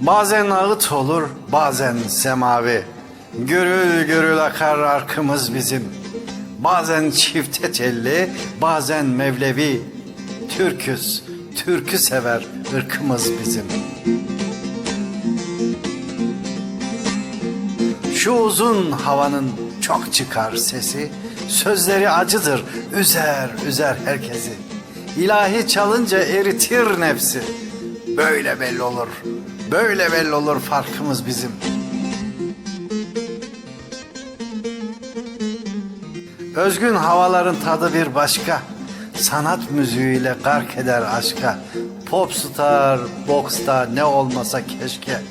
Bazen ağıt olur, bazen semavi. Gürül gürül akar arkımız bizim. Bazen çifte telli, bazen mevlevi. Türküz, türkü sever ırkımız bizim. Şu uzun havanın çok çıkar sesi, sözleri acıdır, üzer üzer herkesi. İlahi çalınca eritir nefsi. Böyle belli olur, böyle belli olur farkımız bizim. Özgün havaların tadı bir başka. Sanat müziğiyle gark eder aşka. Popstar, boxta ne olmasa keşke.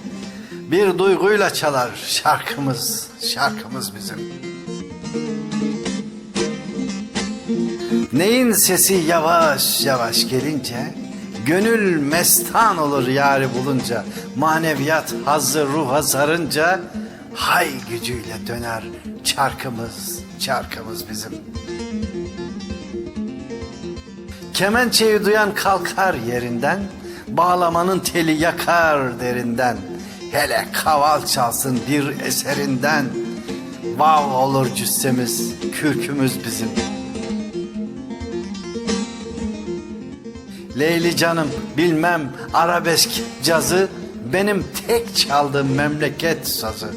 Bir duyguyla çalar şarkımız, şarkımız bizim. Neyin sesi yavaş yavaş gelince, gönül mestan olur yari bulunca, maneviyat hazır ruha sarınca, hay gücüyle döner çarkımız, çarkımız bizim. Kemençeyi duyan kalkar yerinden, bağlamanın teli yakar derinden. Hele kaval çalsın bir eserinden, vav olur cüssemiz, kürkümüz bizim. Leyli canım bilmem arabesk cazı, benim tek çaldığım memleket sazı.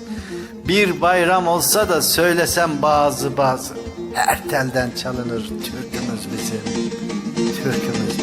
Bir bayram olsa da söylesem bazı bazı, her telden çalınır türkümüz bizim, türkümüz